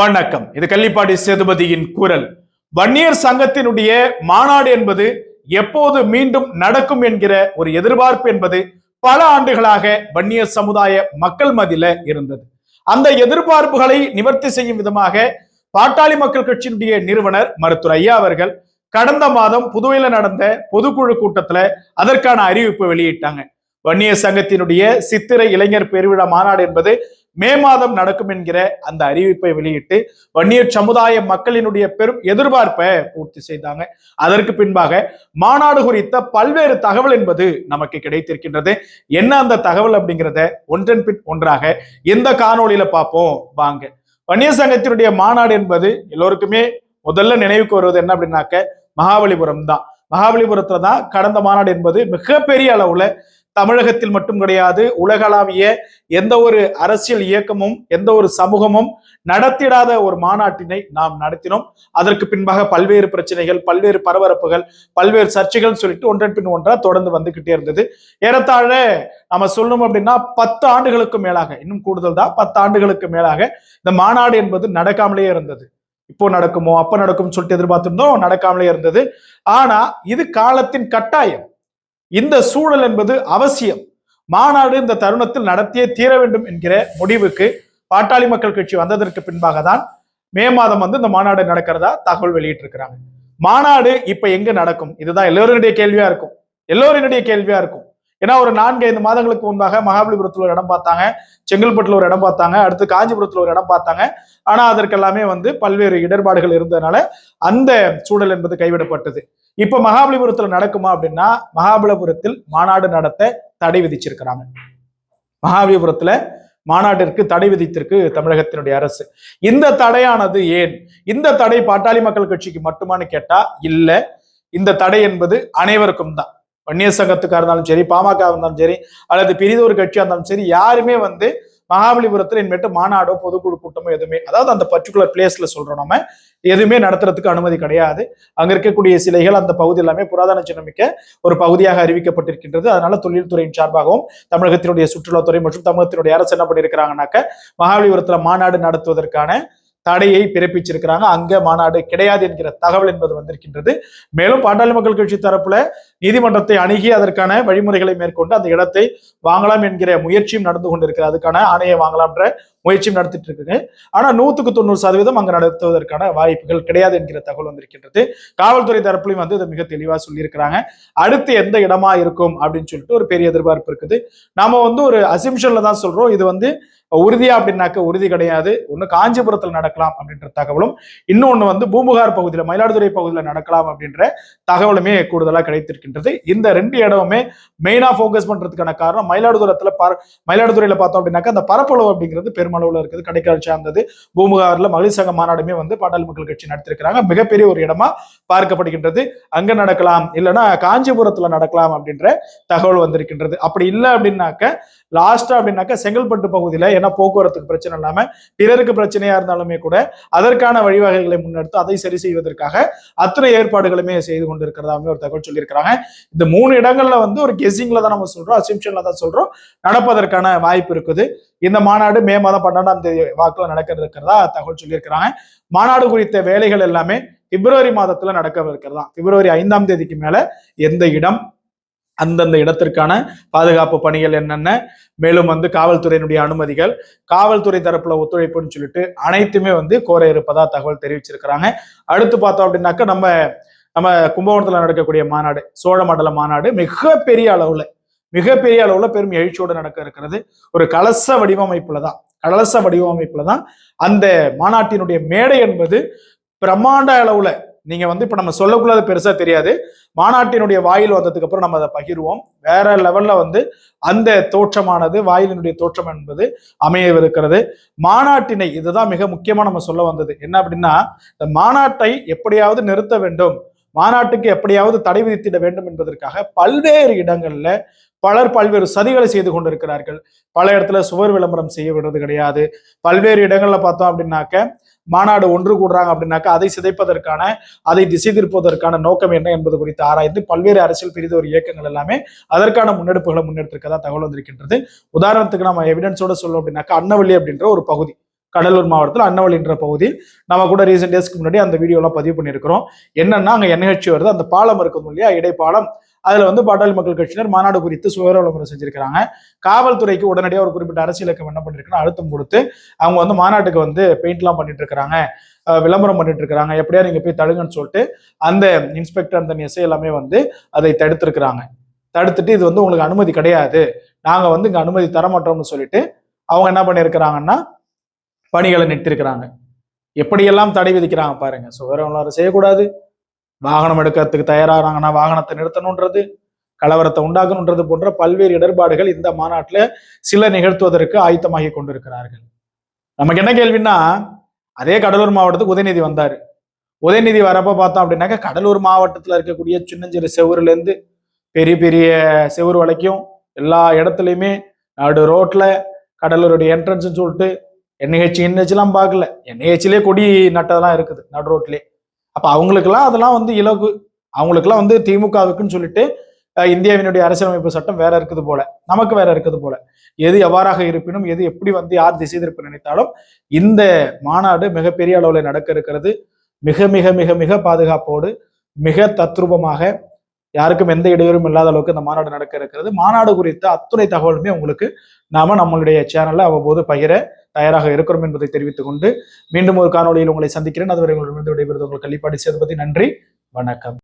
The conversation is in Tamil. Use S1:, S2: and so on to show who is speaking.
S1: வணக்கம். இது கள்ளிப்பாடி சேதுபதியின் குரல். வன்னியர் சங்கத்தினுடைய மாநாடு என்பது எப்போது மீண்டும் நடக்கும் என்கிற ஒரு எதிர்பார்ப்பு என்பது பல ஆண்டுகளாக வன்னியர் சமுதாய மக்கள் மதியில இருந்தது. அந்த எதிர்பார்ப்புகளை நிவர்த்தி செய்யும் விதமாக பாட்டாளி மக்கள் கட்சியினுடைய நிறுவனர் மருத்துவர் ஐயா அவர்கள் கடந்த மாதம் புதுவையில நடந்த பொதுக்குழு கூட்டத்துல அதற்கான அறிவிப்பு வெளியிட்டாங்க. வன்னியர் சங்கத்தினுடைய சித்திரை இளைஞர் பெருவிழா மாநாடு என்பது மே மாதம் நடக்கும் என்கிற அந்த அறிவிப்பை வெளியிட்டு வன்னியர் சமுதாய மக்களினுடைய பெரும் எதிர்பார்ப்பை பூர்த்தி செய்தாங்க. அதற்கு பின்பாக மாநாடு குறித்த பல்வேறு தகவல் என்பது நமக்கு கிடைத்திருக்கின்றது. என்ன அந்த தகவல் அப்படிங்கிறத ஒன்றன் பின் ஒன்றாக எந்த காணொலியில பார்ப்போம்? வாங்க. வன்னியர் சங்கத்தினுடைய மாநாடு என்பது எல்லோருக்குமே முதல்ல நினைவுக்கு வருவது என்ன அப்படின்னாக்க மகாபலிபுரம் தான். மகாபலிபுரத்துல தான் கடந்த மாநாடு என்பது மிகப்பெரிய அளவுல தமிழகத்தில் மட்டும் கிடையாது உலகளாவிய எந்த ஒரு அரசியல் இயக்கமும் எந்த ஒரு சமூகமும் நடத்திடாத ஒரு மாநாட்டினை நாம் நடத்தினோம். அதற்கு பின்பாக பல்வேறு பிரச்சனைகள் பல்வேறு பரபரப்புகள் பல்வேறு சர்ச்சைகள் சொல்லிட்டு ஒன்றன் பின் ஒன்றா தொடர்ந்து வந்துகிட்டே இருந்தது. ஏறத்தாழ நம்ம சொல்லணும் அப்படின்னா பத்து ஆண்டுகளுக்கு மேலாக இன்னும் கூடுதல் தான் பத்து ஆண்டுகளுக்கு மேலாக இந்த மாநாடு என்பது நடக்காமலே இருந்தது. இப்போ நடக்குமோ அப்ப நடக்கும்னு சொல்லிட்டு எதிர்பார்த்திருந்தோம் நடக்காமலே இருந்தது. ஆனா இது காலத்தின் கட்டாயம். இந்த சூழல் என்பது அவசியம். மாநாடு இந்த தருணத்தில் நடத்தியே தீர வேண்டும் என்கிற முடிவுக்கு பாட்டாளி மக்கள் கட்சி வந்ததற்கு பின்பாக தான் மே மாதம் வந்து இந்த மாநாடு நடக்கிறதா தகவல் வெளியிட்டிருக்கிறாங்க. மாநாடு இப்ப எங்க நடக்கும்? இதுதான் எல்லோருடைய கேள்வியா இருக்கும். எல்லோருடைய கேள்வியா இருக்கும். ஏன்னா ஒரு நான்கு ஐந்து மாதங்களுக்கு முன்பாக மகாபலிபுரத்தில் ஒரு இடம் பார்த்தாங்க செங்கல்பட்டுல ஒரு இடம் பார்த்தாங்க அடுத்து காஞ்சிபுரத்தில் ஒரு இடம் பார்த்தாங்க. ஆனா அதற்கெல்லாமே வந்து பல்வேறு இடர்பாடுகள் இருந்ததுனால அந்த சூழல் என்பது கைவிடப்பட்டது. இப்ப மகாபலிபுரத்துல நடக்குமா அப்படின்னா மகாபலிபுரத்தில் மாநாடு நடத்த தடை விதிச்சிருக்கிறாங்க. மகாபலிபுரத்துல மாநாட்டிற்கு தடை விதித்திருக்கு தமிழகத்தினுடைய அரசு. இந்த தடையானது ஏன்? இந்த தடை பாட்டாளி மக்கள் கட்சிக்கு மட்டுமான்னு கேட்டா இல்ல. இந்த தடை என்பது அனைவருக்கும் தான். வன்னியர் சங்கத்துக்காக இருந்தாலும் சரி பாமக இருந்தாலும் சரி அல்லது பிரிதொரு கட்சியாக இருந்தாலும் சரி யாருமே வந்து மகாபலிபுரத்தில் இனிமேட்டு மாநாடோ பொதுக்குழு கூட்டமோ எதுவுமே அதாவது அந்த பர்டிகுலர் பிளேஸ்ல சொல்றோம் நம்ம எதுவுமே நடத்துறதுக்கு அனுமதி கிடையாது. அங்க இருக்கக்கூடிய சிலைகள் அந்த பகுதி எல்லாமே புராதன சின்னமிக்க ஒரு பகுதியாக அறிவிக்கப்பட்டிருக்கின்றது. அதனால தொழில்துறையின் சார்பாகவும் தமிழகத்தினுடைய சுற்றுலாத்துறை மற்றும் தமிழகத்தினுடைய அரசு என்ன பண்ணியிருக்கிறாங்கனாக்க மகாபலிபுரத்துல மாநாடு நடத்துவதற்கான தடையை பிறப்பிச்சிருக்கிறாங்க. அங்க மாநாடு கிடையாது என்கிற தகவல் என்பது வந்திருக்கின்றது. மேலும் பாட்டாளி மக்கள் கட்சி தரப்புல நீதிமன்றத்தை அணுகி அதற்கான வழிமுறைகளை மேற்கொண்டு அந்த இடத்தை வாங்கலாம் என்கிற முயற்சியும் நடந்து கொண்டிருக்கிறது. அதுக்கான ஆணையை வாங்கலாம்ன்ற முயற்சியும் நடத்திட்டு இருக்குங்க. ஆனா நூத்துக்கு தொண்ணூறு சதவீதம் அங்கு நடத்துவதற்கான வாய்ப்புகள் கிடையாது என்கிற தகவல் வந்திருக்கின்றது. காவல்துறை தரப்புலையும் வந்து இதை மிக தெளிவா சொல்லியிருக்கிறாங்க. அடுத்து எந்த இடமா இருக்கும் அப்படின்னு சொல்லிட்டு ஒரு பெரிய எதிர்பார்ப்பு இருக்குது. நாம வந்து ஒரு அசிம்ஷன்ல தான் சொல்றோம். இது வந்து உறுதியா அப்படின்னாக்க உறுதி கிடையாது. ஒன்று காஞ்சிபுரத்தில் நடக்கலாம் அப்படின்ற தகவலும் இன்னொன்னு வந்து பூம்புகார் பகுதியில் மயிலாடுதுறை பகுதியில் நடக்கலாம் அப்படின்ற தகவலுமே கூடுதலாக கிடைத்திருக்கு இருக்கின்றது. இந்த ரெண்டு இடமுமே மெயினா ஃபோக்கஸ் பண்றதுக்கான காரணம் மயிலாடுதுறைத்துல பர மயிலாடுதுறையில பார்த்தோம் அப்படின்னாக்கா அந்த பரப்பளவு அப்படிங்கிறது பெருமளவுல இருக்குது. கடைக்கால் சார்ந்தது பூமுகாரில் மகளிர் சங்க மாநாடுமே வந்து பாட்டாளி மக்கள் கட்சி நடத்திருக்கிறாங்க மிகப்பெரிய ஒரு இடமா பார்க்கப்படுகின்றது. அங்க நடக்கலாம் இல்லைன்னா காஞ்சிபுரத்துல நடக்கலாம் அப்படின்ற தகவல் வந்திருக்கின்றது. அப்படி இல்லை அப்படின்னாக்க லாஸ்டா அப்படின்னாக்கா செங்கல்பட்டு பகுதியில ஏன்னா போக்குவரத்துக்கு பிரச்சனை இல்லாம பிறருக்கு பிரச்சனையா இருந்தாலுமே கூட அதற்கான வழிவகைகளை முன்னெடுத்து அதை சரி செய்வதற்காக அத்தனை ஏற்பாடுகளுமே செய்து கொண்டிருக்கிறதாமே ஒரு தகவல் சொல்லியிருக்கிறாங்க. இந்த மூணு இடங்கள்ல வந்து ஒரு கெஸிங்ல தான் நம்ம சொல்றோம் அசிம்ஷன்ல தான் சொல்றோம். நடப்பதற்கான வாய்ப்பு இருக்குது. இந்த மாநாடு மே மாதம் பன்னெண்டாம் தேதி வாக்குல நடக்க இருக்கிறதா? தகவல் சொல்லியிருக்கிறாங்க. மாநாடு குறித்த வேலைகள் எல்லாமே பிப்ரவரி மாதத்துல நடக்க இருக்கிறதா பிப்ரவரி ஐந்தாம் தேதிக்கு மேல எந்த இடம் அந்தந்த இடத்திற்கான பாதுகாப்பு பணிகள் என்னென்ன? மேலும் வந்து காவல்துறையினுடைய அனுமதிகள் காவல்துறை தரப்புல ஒத்துழைப்புன்னு சொல்லிட்டு அனைத்துமே வந்து கோர இருப்பதா தகவல் தெரிவிச்சிருக்கிறாங்க. அடுத்து பார்த்தோம் அப்படின்னாக்க நம்ம நம்ம கும்பகோணத்துல நடக்கக்கூடிய மாநாடு சோழ மண்டல மாநாடு மிகப்பெரிய அளவுல மிகப்பெரிய அளவுல பெரும் எழுச்சியோடு நடக்க இருக்கிறது. ஒரு கலச வடிவமைப்புல தான் கலச வடிவமைப்புல தான் அந்த மாநாட்டினுடைய மேடை என்பது பிரம்மாண்ட அளவுல நீங்க வந்து இப்ப நம்ம சொல்லக்குள்ள பெருசா தெரியாது. மாநாட்டினுடைய வாயில் வந்ததுக்கு அப்புறம் நம்ம அதை பகிர்வோம். வேற லெவல்ல வந்து அந்த தோற்றமானது வாயிலினுடைய தோற்றம் என்பது அமையவிருக்கிறது. மாநாட்டினை இதுதான் மிக முக்கியமா நம்ம சொல்ல வந்தது. என்ன அப்படின்னா இந்த மாநாட்டை எப்படியாவது நிறுத்த வேண்டும். மாநாட்டுக்கு எப்படியாவது தடை விதித்திட வேண்டும் என்பதற்காக பல்வேறு இடங்கள்ல பலர் பல்வேறு சதிகளை செய்து கொண்டிருக்கிறார்கள். பல இடத்துல சுவர் விளம்பரம் செய்ய விடுறது கிடையாது. பல்வேறு இடங்கள்ல பார்த்தோம் அப்படின்னாக்க மாநாடு ஒன்று கூடுறாங்க அப்படின்னாக்கா அதை சிதைப்பதற்கான அதை திசை திருப்பதற்கான நோக்கம் என்ன என்பது குறித்து ஆராய்ந்து பல்வேறு அரசியல் பிரித ஒரு இயக்கங்கள் எல்லாமே அதற்கான முன்னெடுப்புகளை முன்னெடுத்திருக்கதா தகவல் வந்திருக்கின்றது. உதாரணத்துக்கு நம்ம எவிடன்ஸோட சொல்லணும் அப்படின்னாக்கா அன்னவள்ளி அப்படின்ற ஒரு பகுதி. கடலூர் மாவட்டத்தில் அன்னவழின்ற பகுதியில் நம்ம கூட ரீசெண்ட் டேஸ்க்கு முன்னாடி அந்த வீடியோலாம் பதிவு பண்ணியிருக்கிறோம். என்னன்னா அங்கே என்ஹெச் வருது. அந்த பாலம் இருக்கும் இல்லையா? இடைப்பாலம். அதில் வந்து பாட்டாளி மக்கள் கட்சியினர் மாநாடு குறித்து சுயர விளம்பரம் செஞ்சிருக்கிறாங்க. காவல்துறைக்கு உடனடியாக ஒரு குறிப்பிட்ட அரசியலுக்கு என்ன பண்ணிருக்குன்னா அழுத்தம் கொடுத்து அவங்க வந்து மாநாட்டுக்கு வந்து பெயிண்ட்லாம் பண்ணிட்டு இருக்கிறாங்க விளம்பரம் பண்ணிட்டு இருக்கிறாங்க எப்படியா நீங்க போய் தடுங்கன்னு சொல்லிட்டு அந்த இன்ஸ்பெக்டர் அந்த எஸ்ஐ எல்லாமே வந்து அதை தடுத்திருக்கிறாங்க. தடுத்துட்டு இது வந்து உங்களுக்கு அனுமதி கிடையாது. நாங்கள் வந்து இங்கே அனுமதி தர மாட்டோம்னு சொல்லிட்டு அவங்க என்ன பண்ணியிருக்கிறாங்கன்னா பணிகளை நிறுத்திருக்கிறாங்க எப்படியெல்லாம் தடை விதிக்கிறாங்க பாருங்க. ஸோ வேற செய்யக்கூடாது. வாகனம் எடுக்கிறதுக்கு தயாராகிறாங்கன்னா வாகனத்தை நிறுத்தணுன்றது கலவரத்தை உண்டாக்கணுன்றது போன்ற பல்வேறு இடர்பாடுகள் இந்த மாநாட்டில் சில நிகழ்த்துவதற்கு ஆயத்தமாகி கொண்டிருக்கிறார்கள். நமக்கு என்ன கேள்வின்னா அதே கடலூர் மாவட்டத்துக்கு உதயநிதி வந்தார். உதயநிதி வரப்ப பார்த்தோம் அப்படின்னாக்கா கடலூர் மாவட்டத்தில் இருக்கக்கூடிய சின்னஞ்சிறு செவருலேருந்து பெரிய பெரிய செவுரு வரைக்கும் எல்லா இடத்துலையுமே நடு ரோட்டில் கடலூருடைய என்ட்ரன்ஸ்ன்னு சொல்லிட்டு என்ஹெச் என்ஹெச்லாம் பார்க்கல. என்ஹெச்லேயே கொடி நட்டதெல்லாம் இருக்குது நடு ரோட்லேயே அப்போ அவங்களுக்கெல்லாம் அதெல்லாம் வந்து இலகு. அவங்களுக்கெல்லாம் வந்து திமுகவுக்குன்னு சொல்லிட்டு இந்தியாவினுடைய அரசியலமைப்பு சட்டம் வேற இருக்குது போல. நமக்கு வேற இருக்குது போல. எது எவ்வாறாக இருப்பினும் எது எப்படி வந்து யார் திசை திருப்ப நினைத்தாலும் இந்த மாநாடு மிகப்பெரிய அளவில் நடக்க இருக்கிறது. மிக மிக மிக மிக பாதுகாப்போடு மிக தத்ரூபமாக யாருக்கும் எந்த இடையூறும் இல்லாத அளவுக்கு இந்த மாநாடு நடக்க இருக்கிறது. மாநாடு குறித்த அத்துணை தகவலுமே உங்களுக்கு நாம நம்மளுடைய சேனல்ல அவ்வப்போது பகிர தயாராக இருக்கிறோம் என்பதை தெரிவித்துக் கொண்டு மீண்டும் ஒரு காணொளியில் உங்களை சந்திக்கிறேன். அதுவரை உங்களிடமிருந்து விடைபெறுவது உங்கள் கள்ளிப்பாடி சேதுபதி. நன்றி. வணக்கம்.